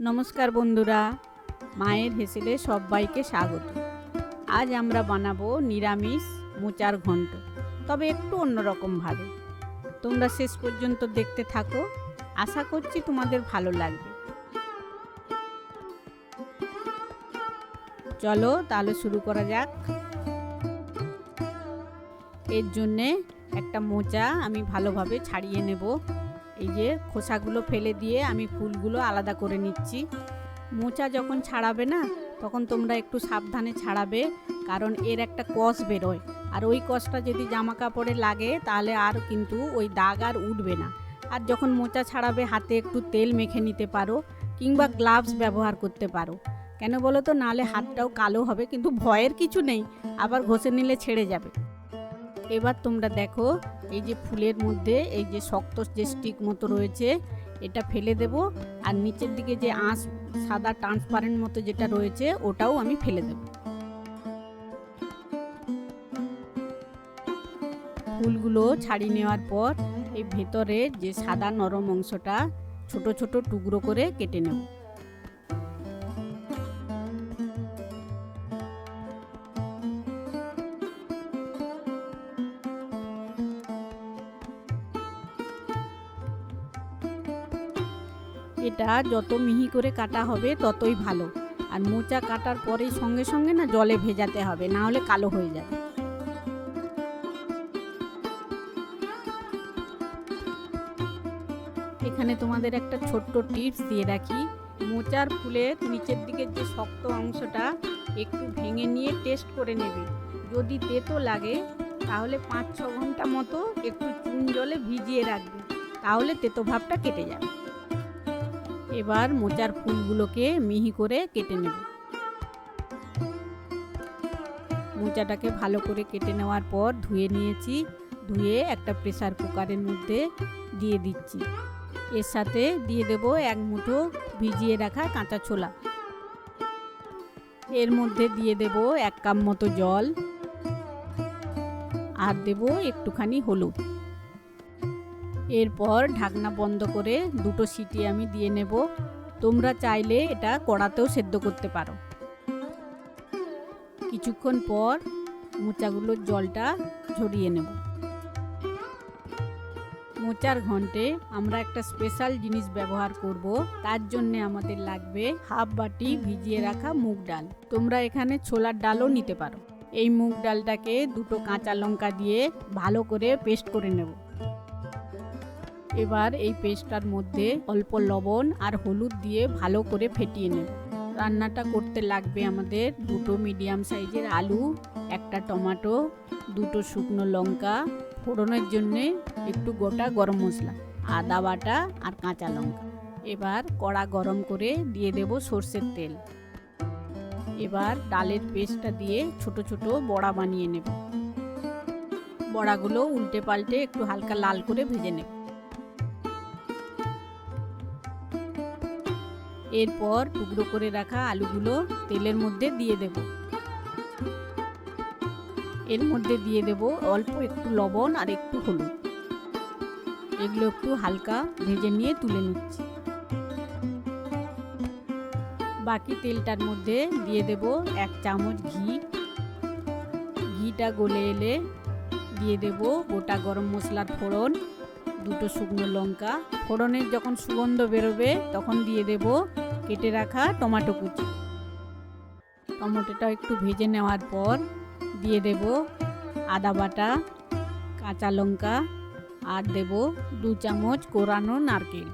নমস্কার বন্ধুরা, মায়ের হেসেলে সবাইকে স্বাগত। আজ আমরা বানাবো নিরামিষ মোচার ঘন্ট, তবে একটু অন্যরকমভাবে তোমরা শেষ পর্যন্ত দেখতে থাকো, আশা করছি তোমাদের ভালো লাগবে। চলো তাহলে শুরু করা যাক। এর জন্যে একটা মোচা আমি ভালোভাবে ছাড়িয়ে নেব। এই যে খোসাগুলো ফেলে দিয়ে আমি ফুলগুলো আলাদা করে নিচ্ছি। মোচা যখন ছাড়াবে না, তখন তোমরা একটু সাবধানে ছাড়াবে, কারণ এর একটা কষ বেরোয়। আর ওই কষটা যদি জামা কাপড়ে লাগে, তাহলে আর কিন্তু ওই দাগ আর উঠবে না। আর যখন মোচা ছাড়াবে, হাতে একটু তেল মেখে নিতে পারো, কিংবা গ্লাভস ব্যবহার করতে পারো। কেন বলো তো? নাহলে হাতটাও কালো হবে, কিন্তু ভয়ের কিছু নেই। আবার ঘষে নিলে ছেড়ে যাবে। এবার তোমরা দেখো, এই যে ফুলের মধ্যে এই যে শক্ত যে স্টিক মতো রয়েছে, এটা ফেলে দেব। আর নিচের দিকে যে আঁশ, সাদা ট্রান্সপারেন্ট মতো যেটা রয়েছে, ওটাও আমি ফেলে দেব। ফুলগুলো ছাড়িয়ে নেওয়ার পর, এই ভেতরে যে সাদা নরম অংশটা, ছোট ছোট টুকরো করে কেটে নেব। এটা যত মিহি করে কাটা হবে ততই ভালো। আর মোচা কাটার পরেই সঙ্গে সঙ্গে না জলে ভেজাতে হবে, না হলে কালো হয়ে যাবে। এখানে তোমাদের একটা ছোট্ট টিপস দিয়ে রাখি। মোচার ফুলের নিচের দিকের যে শক্ত অংশটা একটু ভেঙে নিয়ে টেস্ট করে নেবে। যদি তেতো লাগে, তাহলে পাঁচ ছ ঘণ্টা মতো একটু চুন জলে ভিজিয়ে রাখবে। তাহলে তেতো ভাবটা কেটে যাবে। এবার মোচার ফুলগুলোকে মিহি করে কেটে নেব। মোচাটাকে ভালো করে কেটে নেওয়ার পর ধুয়ে নিয়েছি, ধুয়ে একটা প্রেসার কুকারের মধ্যে দিয়ে দিচ্ছি। এর সাথে দিয়ে দেব এক মুঠো ভিজিয়ে রাখা কাঁচা ছোলা। এর মধ্যে দিয়ে দেব এক কাপ মতো জল। আর দেব একটুখানি হলুদ। এরপর ঢাকনা বন্ধ করে দুটো সিটি আমি দিয়ে নেব। তোমরা চাইলে এটা কড়াতেও সেদ্ধ করতে পারো। কিছুক্ষণ পর মোচাগুলোর জলটা ঝরিয়ে নেব। মোচার ঘন্টে আমরা একটা স্পেশাল জিনিস ব্যবহার করব। তার জন্য আমাদের লাগবে হাফ বাটি ভিজিয়ে রাখা মুগ ডাল। তোমরা এখানে ছোলার ডালও নিতে পারো। এই মুগ ডালটাকে দুটো কাঁচা লঙ্কা দিয়ে ভালো করে পেস্ট করে নেব। এবার এই পেস্টটার মধ্যে অল্প লবণ আর হলুদ দিয়ে ভালো করে ফেটিয়ে নেব। রান্নাটা করতে লাগবে আমাদের দুটো মিডিয়াম সাইজের আলু, একটা টমেটো, দুটো শুকনো লঙ্কা, ফোড়নের জন্যে একটু গোটা গরম মশলা, আদা বাটা আর কাঁচা লঙ্কা। এবার কড়া গরম করে দিয়ে দেব সর্ষের তেল। এবার ডালের পেস্টটা দিয়ে ছোট ছোট বড়া বানিয়ে নেব। বড়াগুলো উল্টে পাল্টে একটু হালকা লাল করে ভেজে নেব। এরপর টুকরো করে রাখা আলুগুলো তেলের মধ্যে দিয়ে দেব। এর মধ্যে দিয়ে দেব অল্প একটু লবণ আর একটু হলুদ। এগুলো একটু হালকা ভেজে নিয়ে তুলে নিচ্ছি। বাকি তেলটার মধ্যে দিয়ে দেব এক চামচ ঘি। ঘিটা গলে এলে দিয়ে দেব গোটা গরম মশলার ফোড়ন। দুটো শুকনো লঙ্কা। ফোড়নের যখন সুগন্ধ বেরোবে, তখন দিয়ে দেব কেটে রাখা টমেটো কুচি। টমেটোটা একটু ভেজে নেওয়ার পর দিয়ে দেব আদা বাটা, কাঁচা লঙ্কা আর দেব দু চামচ কোরানো নারকেল।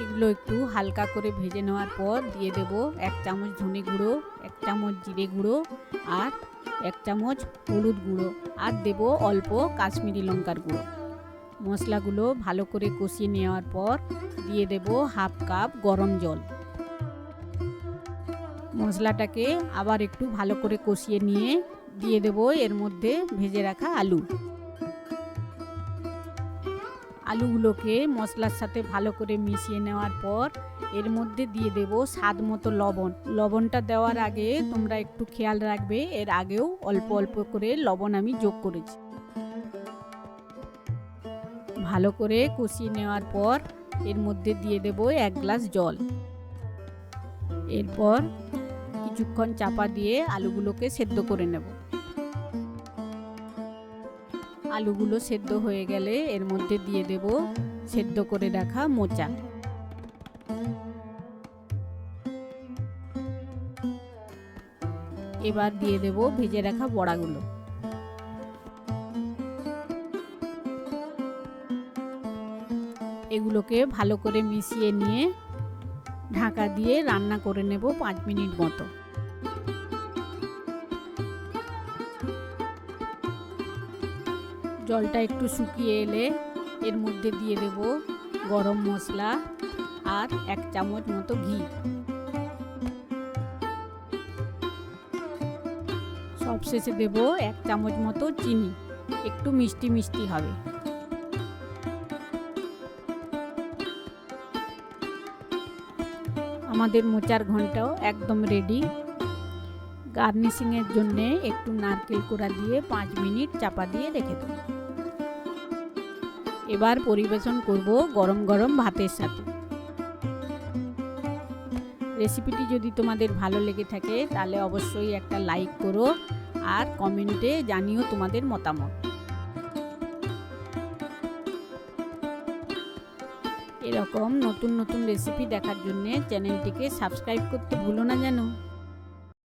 এগুলো একটু হালকা করে ভেজে নেওয়ার পর দিয়ে দেব এক চামচ ধনে গুঁড়ো, এক চামচ জিরে গুঁড়ো আর এক চামচ হলুদ গুঁড়ো। আর দেব অল্প কাশ্মীরি লঙ্কার গুঁড়ো। মশলাগুলো ভালো করে কষিয়ে নেওয়ার পর দিয়ে দেব হাফ কাপ গরম জল। মশলাটাকে আবার একটু ভালো করে কষিয়ে নিয়ে দিয়ে দেব এর মধ্যে ভেজে রাখা আলু। আলুগুলোকে মশলার সাথে ভালো করে মিশিয়ে নেওয়ার পর এর মধ্যে দিয়ে দেব স্বাদ মতো লবণ। লবণটা দেওয়ার আগে তোমরা একটু খেয়াল রাখবে, এর আগেও অল্প অল্প করে লবণ আমি যোগ করেছি। ভালো করে কষিয়ে নেওয়ার পর এর মধ্যে দিয়ে দেব এক গ্লাস জল। এরপর কিছুক্ষণ চাপা দিয়ে আলুগুলোকে সেদ্ধ করে নেব। আলুগুলো সেদ্ধ হয়ে গেলে এর মধ্যে দিয়ে দেব সেদ্ধ করে রাখা মোচা। এবার দিয়ে দেব ভেজে রাখা বড়াগুলো। এগুলোকে ভালো করে মিশিয়ে নিয়ে ঢাকা দিয়ে রান্না করে নেব পাঁচ মিনিট মতো। জলটা একটু শুকিয়ে এলে এর মধ্যে দিয়ে দেব গরম মশলা আর এক চামচ মতো ঘি। সবশেষে দেব এক চামচ মতো চিনি। একটু মিষ্টি মিষ্টি হবে। আমাদের মোচার ঘন্টাও একদম রেডি গার্নিশিংয়ের জন্যে একটু নারকেল কোড়া দিয়ে পাঁচ মিনিট চাপা দিয়ে রেখে দেব। এবার পরিবেশন করব গরম গরম ভাতের সাথে। রেসিপিটি যদি তোমাদের ভালো লেগে থাকে, তাহলে অবশ্যই একটা লাইক করো আর কমেন্টে জানিও তোমাদের মতামত। এরকম নতুন নতুন রেসিপি দেখার জন্যে চ্যানেলটিকে সাবস্ক্রাইব করতে ভুলো না যেন।